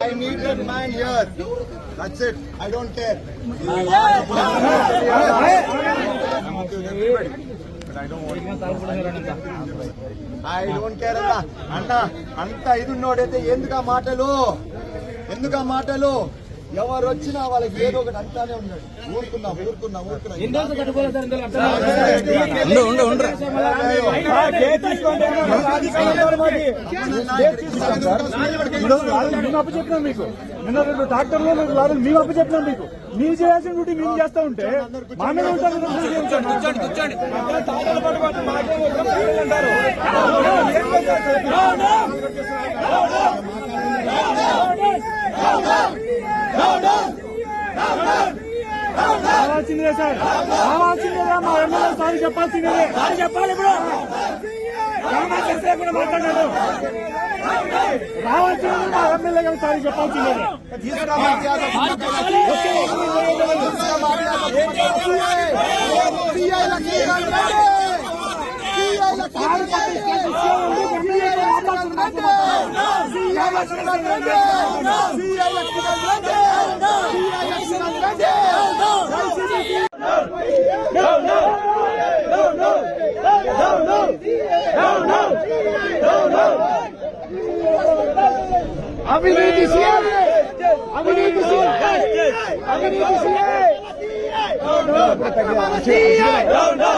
I needed that man. That's it. I don't care. I don't care అన్న అన్న అంత ఇది ఉన్నోడైతే ఎందుకు ఆ మాటలు ఎందుకు ఆ మాటలు ఎవరు వచ్చినా వాళ్ళకి ఏదో ఒకటి అంటానే ఉన్నాడు. ఊరుకున్నా ఊరుకున్నా ఊరుకున్నా. చెప్పినాం మీకు నిన్న రెండు డాక్టర్లు రెండు లారీలు మేము అప్పు చెప్పినాం మీకు మీరు చేయాల్సిన డ్యూటీ మేము చేస్తా ఉంటే మా మీద ఉంటారు రావాల్సిందే సార్ రావాల్సిందే మా ఎమ్మెల్యే సార్ చెప్పాల్సిందే సార్ చెప్పాలి ఇప్పుడు కూడా మాట్లాడారు రావాల్సిందే మా ఎమ్మెల్యే గారు సార్ చెప్పాల్సిందే తీసుకురా আমি need to see it. আমি need to see it. আমি need to see it. No!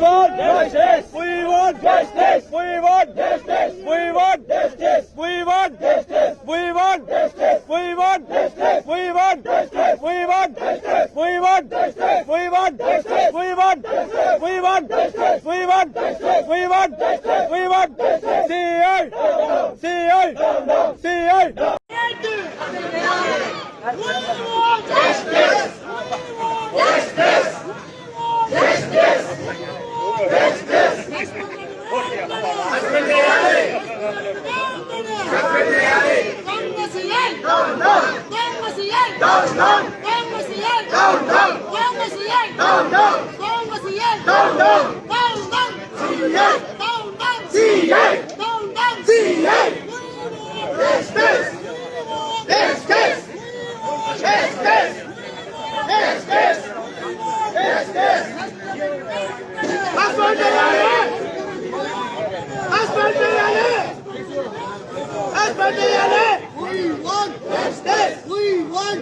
No want justice. We want justice. We want justice. We want justice. We want justice. We want justice. We want justice. We want justice. We want justice. We want justice. We want justice. We want justice. We want justice. We want justice. We want justice. We want justice. CI. CI. CI. We Down, down!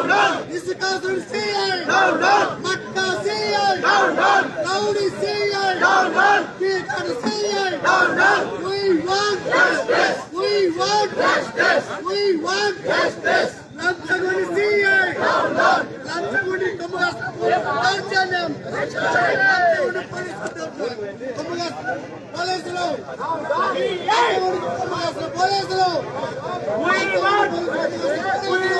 Isikasun CI. Down, down. Matka CI. Down, down. Rowdy CI. Down, down. Peter CI. Down, down. We want justice. We want justice. We want justice. Ramchaguni CI. Down, down. Ramchaguni Kamugas. Archanam. Ramchaguni Police Control. Kamugas. Police Law. Ramchaguni Kamugas. Police Law. We want justice.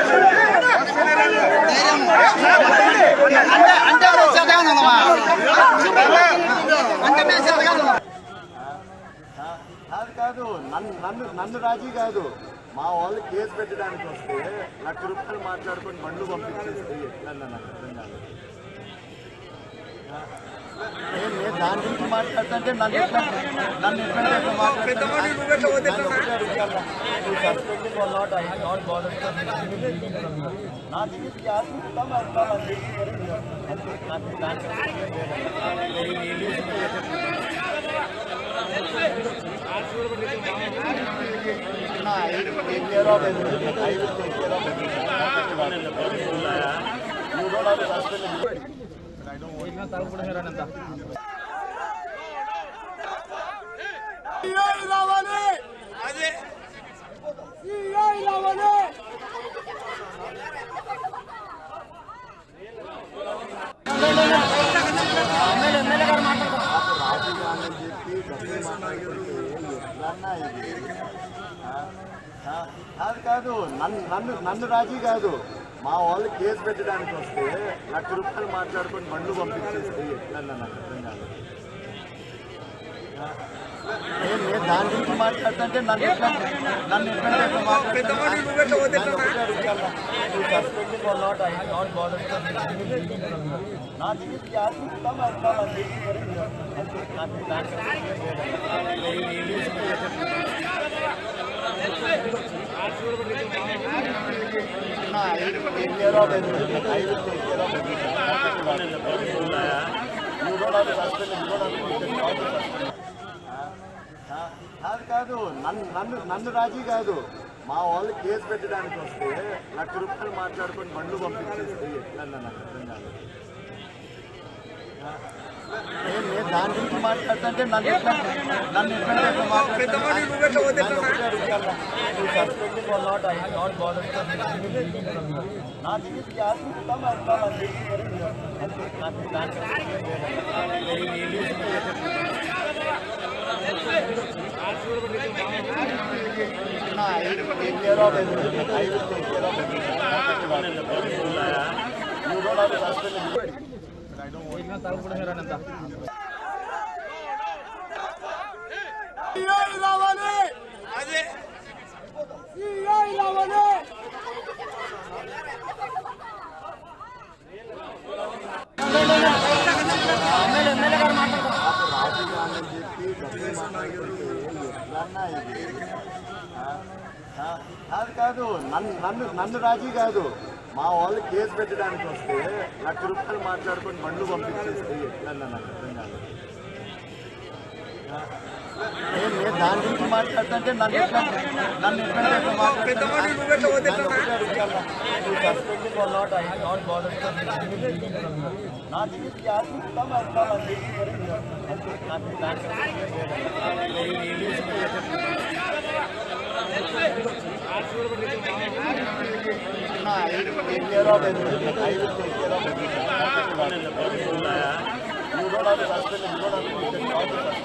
కాదు కాదు నన్ను నన్ను నన్ను రాజీ కాదు మా వాళ్ళు case పెట్టడానికి వస్తే లక్ష రూపాయలు మాట్లాడుకొని బండ్లు పంపించేస్తే ఎట్లా నాకు అర్థం కాదు దాని గురించి మాట్లాడుతుంటే నన్ను ఎట్లా నన్ను ఎట్లా ఎట్లా మాట్లాడతాను నాట్ కాదు కాదు నన్ను నన్ను నన్ను రాజీ కాదు. మా వాళ్ళు కేసు పెట్టడానికి వస్తే లక్ష రూపాయలు మాట్లాడుకొని బండ్లు పంపించేస్తే ఎట్లన్నా నాకు అర్థం కాదు. దాని గురించి మాట్లాడుతుంటే నన్ను ఎట్లా నన్ను ఎట్లా ఎట్లా కాదు కాదు నన్ను నన్ను నన్ను రాజీ కాదు మా వాళ్ళు కేసు పెట్టడానికి వస్తే లక్ష రూపాయలు మాట్లాడుకొని బండ్లు పంపించేస్తే ఎట్లన్నా నాకు అర్థం కాదు నేను దాని గురించి మాట్లాడుతుంటే నన్ను ఎట్లా నన్ను ఎట్లా ఎట్లా డోంట్ నాకు రాజీగాంధీ చెప్పి ఆ? కాదు కాదు. నన్ను నన్ను నన్ను రాజీ కాదు. మా వాళ్ళు కేసు పెట్టడానికి వస్తే లక్ష రూపాయలు మాట్లాడుకొని బండ్లు పంపించేస్తే ఎట్లన్నా నాకు అర్థం కాదు. ఆ? నేను దాని గురించి మాట్లాడుతుంటే నన్ను ఎట్లా నన్ను ఎట్లా ఎట్లా నాట్ ఐ నాట్ బాదర్ నా దీనికి ఆశిస్తాం అర్థం అంతే